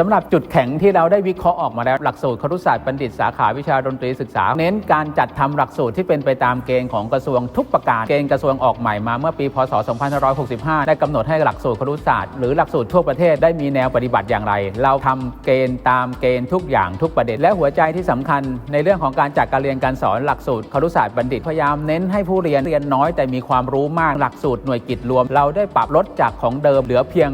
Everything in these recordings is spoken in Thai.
สำหรับจุดแข็งที่เราได้วิเคราะห์ออกมาแล้ว หลักสูตรครุศาสตร์บัณฑิตสาขาวิชาดนตรีศึกษา เน้นการจัดทำหลักสูตรที่เป็นไปตามเกณฑ์ของกระทรวงทุกประการ เกณฑ์กระทรวงออกใหม่มาเมื่อปี พศ 2565 ได้กำหนดให้หลักสูตรครุศาสตร์หรือหลักสูตรทั่วประเทศได้มีแนวปฏิบัติอย่างไร เราทำเกณฑ์ตามเกณฑ์ทุกอย่างทุกประเด็นและหัวใจที่สำคัญ ในเรื่องของการจัดการเรียนการสอนหลักสูตรครุศาสตร์บัณฑิตพยายามเน้นให้ผู้เรียนเรียนน้อยแต่มีความรู้มากหลักสูตรหน่วยกิจรวม เราได้ปรับลดจากของเดิมเหลือเพียง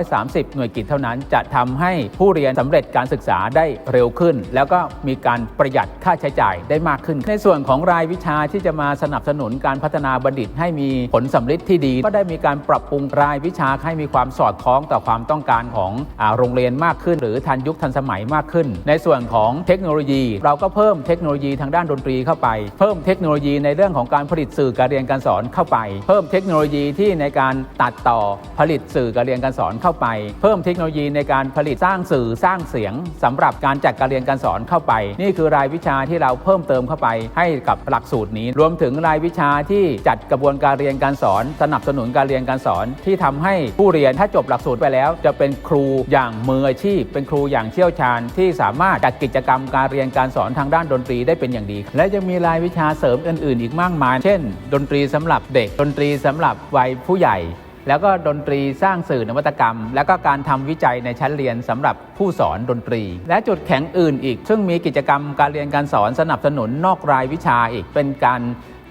130 หน่วยกิจเท่านั้นจะทำให้ผู้เรียนสำเร็จการศึกษาได้เร็วขึ้น แล้วก็มีการประหยัดค่าใช้จ่ายได้มากขึ้น ในส่วนของรายวิชาที่จะมาสนับสนุนการพัฒนาบัณฑิตให้มีผลสำลิดที่ดี ก็ได้มีการปรับปรุงรายวิชาให้มีความสอดคล้องต่อความต้องการของโรงเรียนมากขึ้น หรือทันยุคทันสมัยมากขึ้น ในส่วนของเทคโนโลยี เราก็เพิ่มเทคโนโลยีทางด้านดนตรีเข้าไป เพิ่มเทคโนโลยีในเรื่องของการผลิตสื่อการเรียนการสอนเข้าไป เพิ่มเทคโนโลยีที่ในการตัดต่อผลิตสื่อการเรียนการสอนเข้าไป เพิ่มเทคโนโลยีในการผลิตสร้างสื่อสร้างเสียงสำหรับการจัดการเรียนการสอนเข้าไป นี่คือรายวิชาที่เราเพิ่มเติมเข้าไปให้กับหลักสูตรนี้ รวมถึงรายวิชาที่จัดกระบวนการเรียนการสอน สนับสนุนการเรียนการสอน ที่ทำให้ผู้เรียนถ้าจบหลักสูตรไปแล้ว จะเป็นครูอย่างมืออาชีพ เป็นครูอย่างเชี่ยวชาญ ที่สามารถจัดกิจกรรมการเรียนการสอนทางด้านดนตรีได้เป็นอย่างดี และจะมีรายวิชาเสริมอื่น ๆ อีกมากมาย เช่น ดนตรีสำหรับเด็ก ดนตรีสำหรับวัยผู้ใหญ่ แล้วก็ดนตรีสร้างสื่อนวัตกรรม แล้วก็การทำวิจัยในชั้นเรียนสำหรับผู้สอนดนตรี และจุดแข็งอื่นอีก ซึ่งมีกิจกรรมการเรียนการสอนสนับสนุนนอกรายวิชาอีกเป็นการ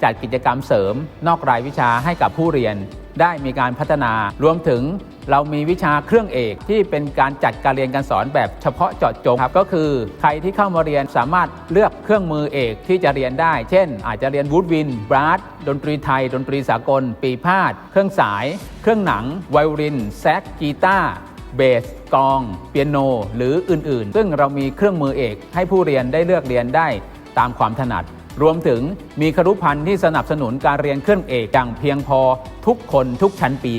จัดกิจกรรมเสริม นอกรายวิชาให้กับผู้เรียน ได้มีการพัฒนารวมถึงเรามีวิชาเครื่องเอกที่เป็นการจัดการเรียนการสอนแบบเฉพาะเจาะจงครับก็คือใครที่เข้ามาเรียนสามารถเลือกเครื่องมือเอกที่จะเรียนได้ เช่น อาจจะเรียนวูดวินบราสดนตรีไทย ดนตรีสากล ปีพาด เครื่องสาย เครื่องหนัง ไวโอลิน แซกกีตาร์เบสกอง เปียโน หรืออื่น ๆ ซึ่งเรามีเครื่องมือเอกให้ผู้เรียนได้เลือกเรียนได้ตามความถนัด รวมถึงมีครุพันธ์ที่สนับสนุนการเรียนเครื่องเอกอย่างเพียงพอทุกคนทุกชั้นปี